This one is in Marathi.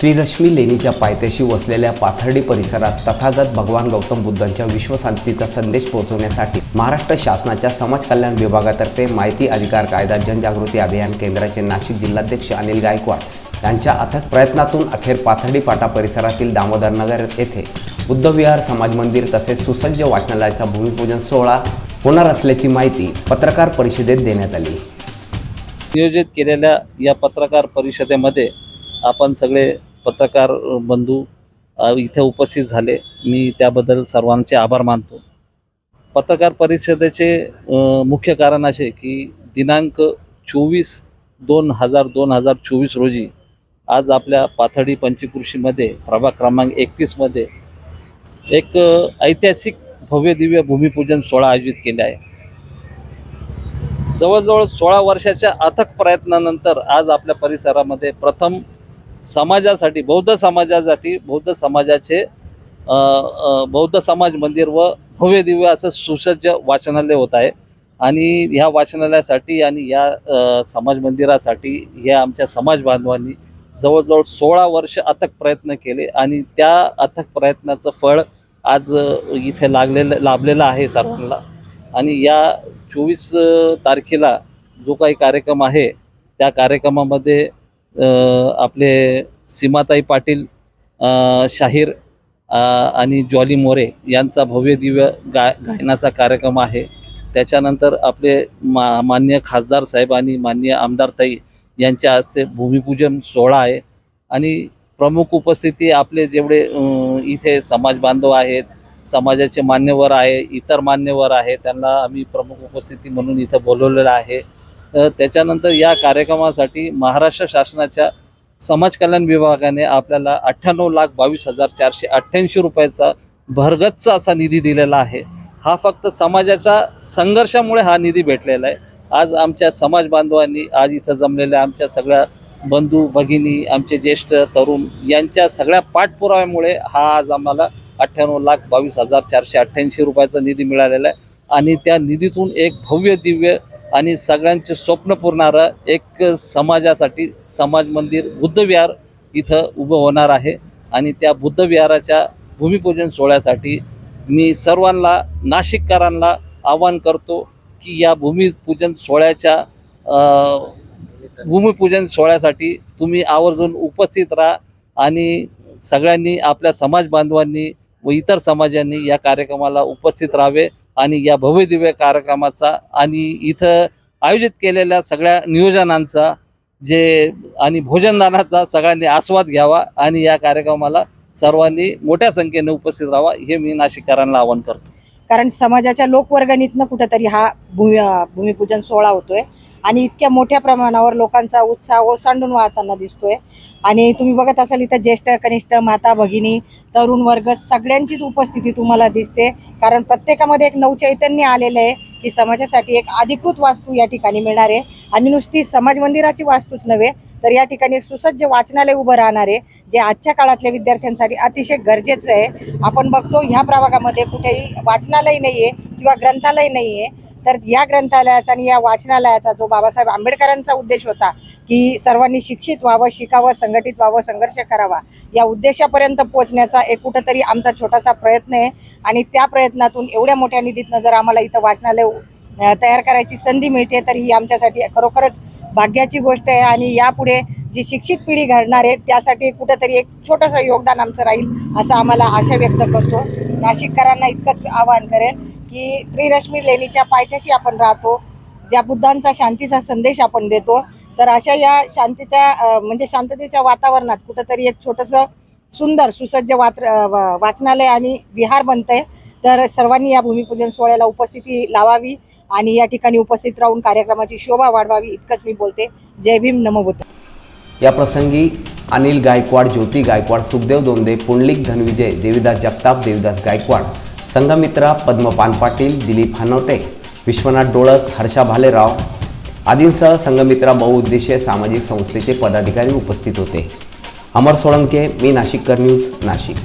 श्रीलक्ष्मी लेणीच्या पायथ्याशी वसलेल्या पाथर्डी परिसरात तथागत भगवान गौतम बुद्धांच्या विश्वशांतीचा संदेश पोहोचवण्यासाठी महाराष्ट्र शासनाच्या समाज कल्याण विभागातर्फे माहिती अधिकार कायदा जनजागृती अभियान केंद्राचे नाशिक जिल्हाध्यक्ष अनिल गायकवाड यांच्या अथक प्रयत्नातून अखेर पाथर्डी पाटा परिसरातील दामोदरनगर येथे बुद्धविहार समाज मंदिर तसेच सुसज्ज वाचनालयाचा भूमिपूजन सोहळा होणार असल्याची माहिती पत्रकार परिषदेत देण्यात आली. नियोजित केलेल्या या पत्रकार परिषदेमध्ये आपण सगळे पत्रकार बंधू इथे उपस्थित झाले. मी त्याबद्दल सर्वांचे आभार मानतो. पत्रकार परिषदेचे मुख्य कारण असे की दिनांक चोवीस दोन हजार दोन हजार चोवीस रोजी आज आपल्या पाथडी पंचकृषीमध्ये प्रभाग क्रमांक एकतीसमध्ये एक ऐतिहासिक भव्य दिव्य भूमिपूजन सोहळा आयोजित केले आहे. जवळजवळ सोळा वर्षाच्या अथक प्रयत्नानंतर आज आपल्या परिसरामध्ये प्रथम समाजासाठी बौद्ध समाजासाठी बौद्ध समाजाचे बौद्ध समाज मंदिर व भव्य दिव्य असं सुसज्ज वाचनालय होत आहे. आणि ह्या वाचनालयासाठी आणि या समाज मंदिरासाठी ह्या आमच्या समाज बांधवांनी जवळजवळ सोळा वर्ष अथक प्रयत्न केले आणि त्या अथक प्रयत्नाचं फळ आज इथे लागलेलं लाभलेलं आहे सर्वांना आणि या चोवीस तारखेला जो काही कार्यक्रम आहे त्या कार्यक्रमामध्ये आपले सीमाताई पाटील शाहीर आणि जॉली मोरे यांचा भव्य दिव्य गाय गायनाचा कार्यक्रम आहे. त्याच्यानंतर आपले मा मान्य खासदार साहेब आणि मान्य आमदारताई यांच्या हस्ते भूमिपूजन सोहळा आहे. आणि प्रमुख उपस्थिती आपले जेवढे इथे समाज बांधव आहेत समाजाचे मान्यवर आहे इतर मान्यवर आहे त्यांना आम्ही प्रमुख उपस्थिती म्हणून इथं बोलवलेलं आहे. त्याच्यानंतर या कार्यक्रमासाठी महाराष्ट्र शासनाच्या समाज कल्याण विभागाने आपल्याला अठ्ठ्याण्णव लाख बावीस हजार चारशे अठ्ठ्याऐंशी रुपयाचा भरगच्च असा निधी दिलेला आहे. हा फक्त समाजाच्या संघर्षामुळे हा निधी भेटलेला आहे. आज आमच्या समाज बांधवांनी आज इथं जमलेल्या आमच्या सगळ्या बंधू भगिनी आमचे ज्येष्ठ तरुण यांच्या सगळ्या पाठपुराव्यामुळे हा आज आम्हाला अठ्ठ्याण्णव लाख बावीस हजार चारशे अठ्ठ्याऐंशी रुपयाचा निधी मिळालेला आहे. आणि त्या निधीतून एक भव्य दिव्य आणि सगळ्यांचे स्वप्न पुरणारं एक समाजासाठी समाज मंदिर बुद्धविहार इथं उभं होणार आहे. आणि त्या बुद्धविहाराच्या भूमिपूजन सोहळ्यासाठी मी सर्वांना नाशिककरांना आवाहन करतो की या भूमिपूजन सोहळ्याच्या भूमिपूजन सोहळ्यासाठी तुम्ही आवर्जून उपस्थित राहा आणि सगळ्यांनी आपल्या समाज बांधवांनी व इतर समाजांनी या कार्यक्रमाला उपस्थित राहावे आणि या भव्यदिव्य कार्यक्रमाचा आणि इथं आयोजित केलेल्या सगळ्या नियोजनांचा जे आणि भोजनदानाचा सगळ्यांनी आस्वाद घ्यावा आणि या कार्यक्रमाला सर्वांनी मोठ्या संख्येने उपस्थित राहावा हे मी नाशिककरांना आवाहन करतो. कारण समाजाच्या लोकवर्गणीतनं कुठंतरी हा भूमी भूमिपूजन सोहळा होतोय. आणि इतक्या मोठ्या प्रमाणावर लोकांचा उत्साह ओसांडून वाहताना दिसतोय. आणि तुम्ही बघत असाल इथं ज्येष्ठ कनिष्ठ माता भगिनी तरुण वर्ग सगळ्यांचीच उपस्थिती तुम्हाला दिसते. कारण प्रत्येकामध्ये एक नवचैतन्य आलेलं आहे की समाजासाठी एक अधिकृत वास्तू या ठिकाणी मिळणार आहे. आणि नुसती समाज मंदिराची वास्तूच नव्हे तर या ठिकाणी एक सुसज्ज वाचनालय उभं राहणार आहे जे आजच्या काळातल्या विद्यार्थ्यांसाठी अतिशय गरजेचं आहे. आपण बघतो ह्या प्रभागामध्ये कुठेही वाचनालय नाही आहे किंवा ग्रंथालय नाही आहे तर या ग्रंथालयाचा आणि या वाचनालयाचा जो बाबासाहेब आंबेडकरांचा उद्देश होता की सर्वांनी शिक्षित व्हावं शिकावं संघटित व्हावं संघर्ष करावा या उद्देशापर्यंत पोहोचण्याचा एक कुठंतरी आमचा छोटासा प्रयत्न आहे. आणि त्या प्रयत्नातून एवढ्या मोठ्या निधीतनं जर आम्हाला इथं वाचनालय तयार करायची संधी मिळते तर ही आमच्यासाठी खरोखरच भाग्याची गोष्ट आहे. आणि यापुढे जी शिक्षित पिढी घडणार आहे त्यासाठी कुठंतरी एक छोटंसं योगदान आमचं राहील असं आम्हाला आशा व्यक्त करतो. नाशिककरांना इतकंच आवाहन करेन. की त्रिरश्मी लेणीच्या पायथ्याशी आपण राहतो ज्या बुद्धांचा शांतीचा संदेश आपण देतो तर अशा या शांतीच्या म्हणजे शांततेच्या वातावरणात कुठंतरी एक छोटंसं सुंदर सुसज्ज वात्र वाचनालय आणि विहार बनतंय. तर सर्वांनी या भूमिपूजन सोहळ्याला उपस्थिती लावावी आणि या ठिकाणी उपस्थित राहून कार्यक्रमाची शोभा वाढवावी इतकंच मी बोलते. जय भीम नमो बुद्ध या प्रसंगी अनिल गायकवाड ज्योती गायकवाड सुखदेव दोंदे पुंडलिक धनविजय देवीदास जगताप देवीदास गायकवाड संघमित्रा पद्मपान पाटील दिलीप हनवटे विश्वनाथ डोळस हर्षा भालेराव आदींसह संघमित्रा बहुउद्देशीय सामाजिक संस्थेचे पदाधिकारी उपस्थित होते. अमर सोळंके मी नाशिककर न्यूज नाशिक.